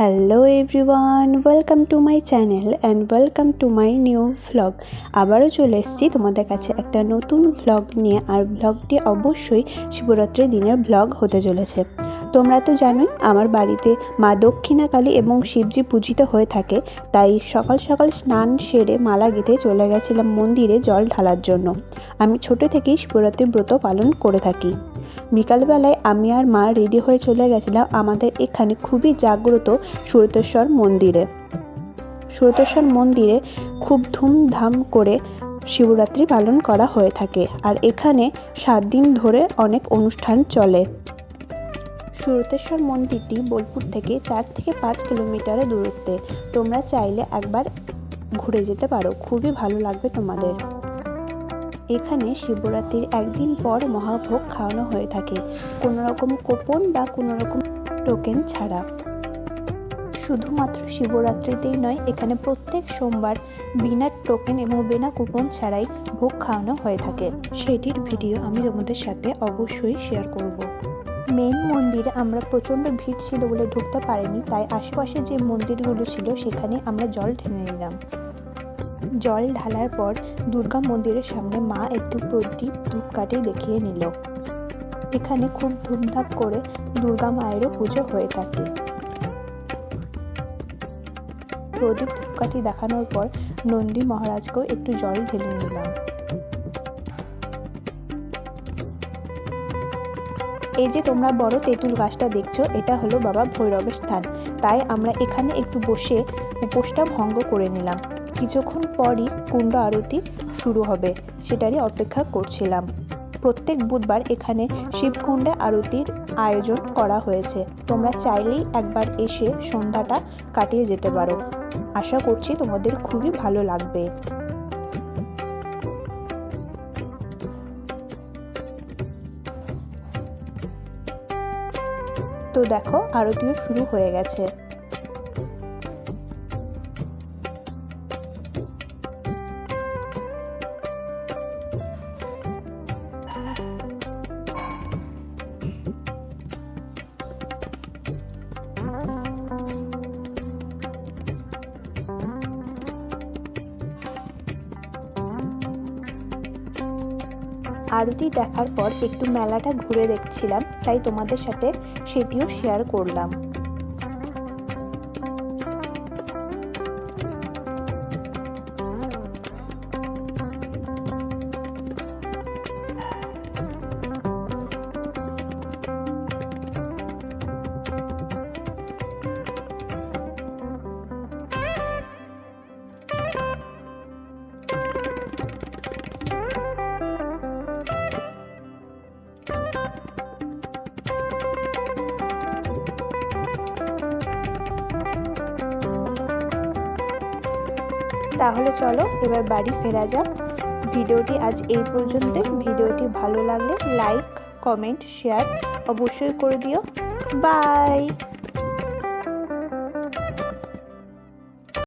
Hello everyone welcome to my channel and welcome to my new vlog আবারও চলে এসেছি তোমাদের কাছে একটা নতুন ভ্লগ নিয়ে, আর ভ্লগটি অবশ্যই শিবরাত্রির দিনের ভ্লগ হতে চলেছে। তোমরা তো জানোই, আমার বাড়িতে মা দক্ষিণাকালী এবং শিবজি পূজিত হয়ে থাকে, তাই সকাল সকাল স্নান সেরে মালা গেঁথে চলে গেছিলাম মন্দিরে জল ঢালার জন্য। আমি ছোট থেকেই শিবরাত্রির ব্রত পালন করে থাকি। বিকালবেলায় আমি আর মা রেডি হয়ে চলে গেছিলাম আমাদের এখানে খুবই জাগ্রত সুরতেশ্বর মন্দিরে। সুরতেশ্বর মন্দিরে খুব ধুমধাম করে শিবরাত্রি পালন করা হয়ে থাকে আর এখানে সাত দিন ধরে অনেক অনুষ্ঠান চলে। সুরতেশ্বর মন্দিরটি বোলপুর থেকে চার থেকে পাঁচ কিলোমিটারের দূরত্বে। তোমরা চাইলে একবার ঘুরে যেতে পারো, খুবই ভালো লাগবে তোমাদের। এখানে শিবরাত্রির একদিন পর মহাভোগ খাওয়ানো হয়ে থাকে। কোনো রকম কোপন বা কোনো রকম টোকেন ছাড়া। শুধুমাত্র শিবরাত্রিতেই নয়, এখানে প্রত্যেক সোমবার বিনা টোকেন এবং বিনা কুপন ছাড়াই ভোগ খাওয়ানো হয়ে থাকে। সেটির ভিডিও আমি তোমাদের সাথে অবশ্যই শেয়ার করব। মেন মন্দিরে আমরা প্রচণ্ড ভিড় ছিল বলে ঢুকতে পারিনি, তাই আশেপাশে যে মন্দিরগুলো ছিল সেখানে আমরা জল ঢেলে নিলাম। জল ঢালার পর দুর্গা মন্দিরের সামনে মা একটু প্রদীপ ধূপকাঠি দেখিয়ে নিল। এখানে খুব ধুমধাম করে দুর্গা মায়েরও পুজো হয়ে থাকে। প্রদীপ ধূপকাঠি দেখানোর পর নন্দী মহারাজকেও একটু জল ঢেলে নিলাম এই যে তোমরা বড় তেঁতুল গাছটা দেখছ, এটা হলো বাবা ভৈরবের স্থান। তাই আমরা এখানে একটু বসে উপোসটা ভঙ্গ করে নিলাম। কিছুক্ষণ পরই কুণ্ড আরতি শুরু হবে, সেটারই অপেক্ষা করছিলাম। প্রত্যেক বুধবার এখানে শিবকুণ্ডে আরতির আয়োজন করা হয়েছে। তোমরা চাইলেই একবার এসে সন্ধ্যাটা কাটিয়ে যেতে পারো। আশা করছি তোমাদের খুবই ভালো লাগবে। তো দেখো, আরতিও শুরু হয়ে গেছে। আরতি দেখার পর একটু মেলাটা ঘুরে দেখছিলাম তাই তোমাদের সাথে সেটিও শেয়ার করলাম। তাহলে চলো এবার বাড়ি ফেরা যাক। ভিডিওটি আজ এই পর্যন্ত। ভিডিওটি ভালো লাগলে লাইক, কমেন্ট, শেয়ার অবশ্যই করে দিও। বাই!